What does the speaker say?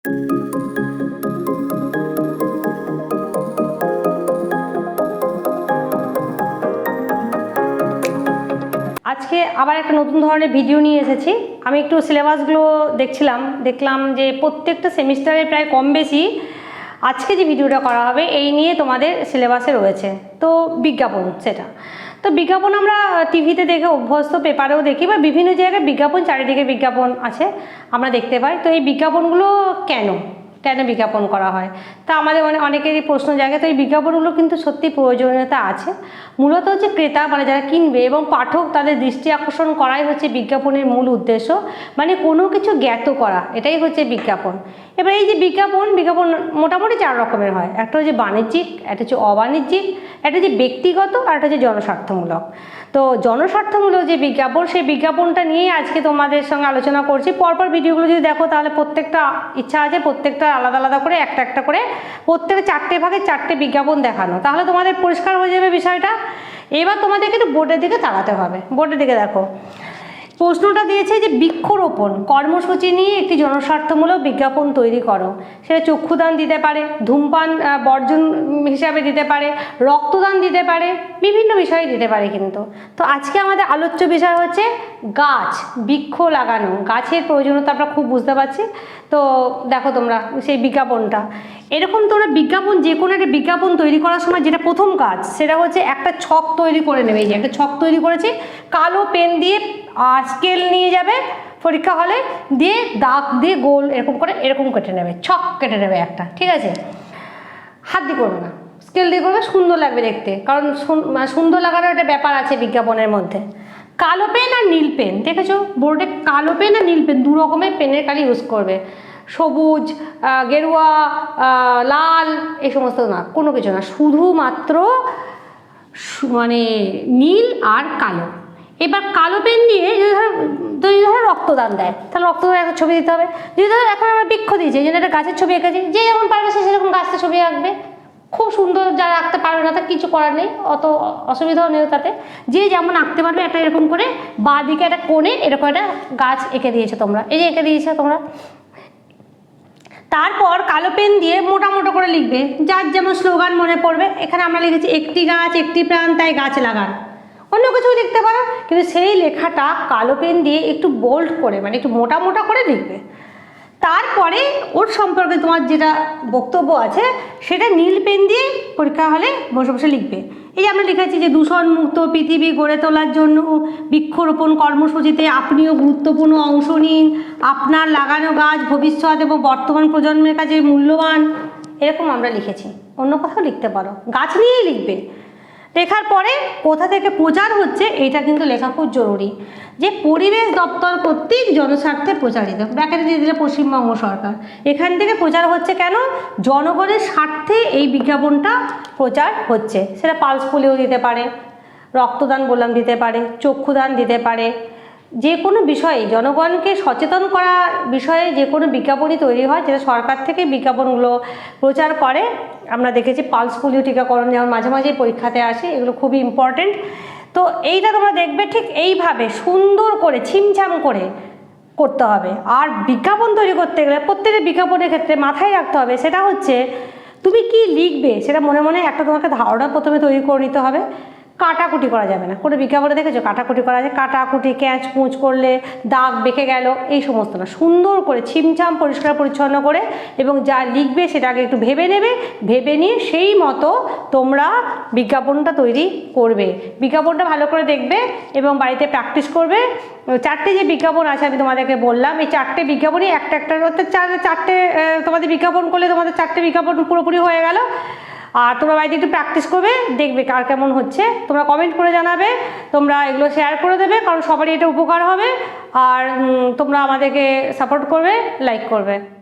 আজকে আবার একটা নতুন ধরনের ভিডিও নিয়ে এসেছি। আমি একটু সিলেবাসগুলো দেখছিলাম, দেখলাম যে প্রত্যেকটা সেমিস্টারে প্রায় কম বেশি আজকে যে ভিডিওটা করা হবে, এই নিয়ে তোমাদের সিলেবাসে রয়েছে। তো বিজ্ঞাপন, সেটা। তো বিজ্ঞাপন আমরা টিভিতে দেখে অভ্যস্ত, পেপারেও দেখি বা বিভিন্ন জায়গায় বিজ্ঞাপন, চারিদিকে বিজ্ঞাপন আছে, আমরা দেখতে পাই। তো এই বিজ্ঞাপনগুলো কেন? কেন বিজ্ঞাপন করা হয়? তা আমাদের মানে অনেকেরই প্রশ্ন জাগে। তো এই বিজ্ঞাপনগুলো কিন্তু সত্যি প্রয়োজনীয়তা আছে। মূলত হচ্ছে ক্রেতা মানে যারা কিনবে এবং পাঠক, তাদের দৃষ্টি আকর্ষণ করাই হচ্ছে বিজ্ঞাপনের মূল উদ্দেশ্য। মানে কোনো কিছু জ্ঞাত করা, এটাই হচ্ছে বিজ্ঞাপন। এবার এই যে বিজ্ঞাপন বিজ্ঞাপন মোটামুটি চার রকমের হয়। একটা হচ্ছে বাণিজ্যিক, একটা হচ্ছে অবাণিজ্যিক, একটা হচ্ছে ব্যক্তিগত আর একটা হচ্ছে জনস্বার্থমূলক। তো জনস্বার্থমূলক যে বিজ্ঞাপন, সেই বিজ্ঞাপনটা নিয়েই আজকে তোমাদের সঙ্গে আলোচনা করছি। পরপর ভিডিওগুলো যদি দেখো, তাহলে প্রত্যেকটা ইচ্ছা আছে প্রত্যেকটা আলাদা আলাদা করে, একটা একটা করে প্রত্যেকটা চারটে ভাগে চারটে বিজ্ঞাপন দেখানো। তাহলে তোমাদের পরিষ্কার হয়ে যাবে বিষয়টা। এবার তোমাদেরকে একটু বোর্ডের দিকে তাকাতে হবে। বোর্ডের দিকে দেখো। প্রশ্নটা দিয়েছে যে বৃক্ষরোপণ, কর্মসূচি নিয়ে একটি জনস্বার্থমূলক বিজ্ঞাপন তৈরি করো। সেটা চক্ষুদান দিতে পারে, ধূমপান বর্জন হিসাবে দিতে পারে, রক্তদান দিতে পারে, বিভিন্ন বিষয়ে দিতে পারে কিন্তু। তো আজকে আমাদের আলোচ্য বিষয় হচ্ছে গাছ, বৃক্ষ লাগানো। গাছের প্রয়োজনীয়তা আমরা খুব বুঝতে পারছি। তো দেখো তোমরা সেই বিজ্ঞাপনটা। এরকম তোমরা বিজ্ঞাপন, যে কোনো একটা বিজ্ঞাপন তৈরি করার সময় যেটা প্রথম কাজ, সেটা হচ্ছে একটা ছক তৈরি করে নেবে। যে একটা ছক তৈরি করেছি, কালো পেন দিয়ে আর স্কেল নিয়ে যাবে পরীক্ষা হলে, দিয়ে দাগ দিয়ে গোল এরকম করে, এরকম কেটে নেবে, ছক কেটে নেবে একটা, ঠিক আছে? হাত দিয়ে করবে না। স্কেল দিয়ে করবে, সুন্দর লাগবে দেখতে। কারণ মানে সুন্দর লাগানোর একটা ব্যাপার আছে বিজ্ঞাপনের মধ্যে। কালো পেন আর নীল পেন দেখেছ? বোর্ডে কালো পেন আর নীল পেন দু রকমের পেনের কালি ইউজ করবে। সবুজ গেরুয়া লাল, এই সমস্ত না, কোনো কিছু না, শুধুমাত্র মানে নীল আর কালো। এবার কালো পেন দিয়ে যদি ধরো যদি ধরো রক্তদান দেয়, তাহলে রক্তদান একটা ছবি দিতে হবে। যদি ধরো এখন আমরা বৃক্ষ দিয়েছি যেন একটা গাছের ছবি এঁকেছি, যে যেমন পারবে সে সেরকম গাছের ছবি আঁকবে। খুব সুন্দর যারা আঁকতে পারবে না তার কিছু করার নেই, অত অসুবিধাও নেই তাতে। যে যেমন আঁকতে পারবে একটা এরকম করে বা দিকে একটা কোণে এরকম একটা গাছ এঁকে দিয়েছে তোমরা। এই যে এঁকে দিয়েছ তোমরা। তারপর কালো পেন দিয়ে মোটা মোটা করে লিখবে। যার যেমন স্লোগান মনে পড়বে, এখানে আমরা লিখেছি, একটি গাছ, একটি প্রাণ, তাই গাছ লাগান। অন্য কিছু লিখতে পারো, কিন্তু সেই লেখাটা কালো পেন দিয়ে একটু বোল্ড করে মানে একটু মোটা মোটা করে লিখবে। তারপরে ওর সম্পর্কে তোমার যেটা বক্তব্য আছে, সেটা নীল পেন দিয়ে পরীক্ষা হলে বসে বসে লিখবে। এই আমরা লিখেছি যে দূষণ মুক্ত পৃথিবী গড়ে তোলার জন্য বৃক্ষরোপণ কর্মসূচিতে আপনিও গুরুত্বপূর্ণ অংশ নিন। আপনার লাগানো গাছ ভবিষ্যৎ এবং বর্তমান প্রজন্মের কাছে মূল্যবান। এরকম আমরা লিখেছি। অন্য কথাও লিখতে পারো। গাছ নিয়েই লিখবে। লেখার পরে কোথা থেকে প্রচার হচ্ছে এটা কিন্তু লেখা খুব জরুরি। যে পরিবেশ দপ্তর কর্তৃক জনস্বার্থে প্রচারিত ব্যাকেটে দিয়ে দিলে পশ্চিমবঙ্গ সরকার। এখান থেকে প্রচার হচ্ছে কেন? জনগণের স্বার্থে এই বিজ্ঞাপনটা প্রচার হচ্ছে। সেটা পালস পোলিও দিতে পারে, রক্তদান বললাম দিতে পারে, চক্ষুদান দিতে পারে। যে কোনো বিষয়ে জনগণকে সচেতন করা বিষয়ে যে কোনো বিজ্ঞাপনই তৈরি হয়, যেটা সরকার থেকে বিজ্ঞাপনগুলো প্রচার করে। আমরা দেখেছি পালস পোলিও টিকাকরণ যেমন মাঝে মাঝেই পরীক্ষাতে আসে, এগুলো খুবই ইম্পর্টেন্ট তো এইটা তোমরা দেখবে ঠিক এইভাবে সুন্দর করে, ছিমছাম করে করতে হবে। আর বিজ্ঞাপন তৈরি করতে গেলে প্রত্যেকটা বিজ্ঞাপনের ক্ষেত্রে মাথায় রাখতে হবে, সেটা হচ্ছে তুমি কি লিখবে সেটা মনে মনে একটা তোমাকে ধারণা প্রথমে তৈরি করে নিতে হবে। কাটাকুটি করা যাবে না। কোনো বিজ্ঞাপনে দেখেছ? কাটাকুটি করা যায়, কাটাকুটি, ক্যাঁচ, কুঁচ করলে দাগ বেঁকে গেল, এই সমস্ত না। সুন্দর করে ছিমছাম পরিষ্কার পরিচ্ছন্ন করে এবং যা লিখবে সেটাকে একটু ভেবে নেবে, ভেবে নিয়ে সেই মতো তোমরা বিজ্ঞাপনটা তৈরি করবে। বিজ্ঞাপনটা ভালো করে দেখবে এবং বাড়িতে প্র্যাকটিস করবে। চারটে যে বিজ্ঞাপন আছে আমি তোমাদেরকে বললাম, এই চারটে বিজ্ঞাপনই একটা একটা চারটে তোমাদের বিজ্ঞাপন করলে তোমাদের চারটে বিজ্ঞাপন পুরোপুরি হয়ে গেল। আর তোমরা বাড়িতে একটু প্র্যাকটিস করবে, দেখবে কার কেমন হচ্ছে। তোমরা কমেন্ট করে জানাবে, তোমরা এগুলো শেয়ার করে দেবে, কারণ সবারই এটা উপকার হবে। আর তোমরা আমাদেরকে সাপোর্ট করবে লাইক করবে।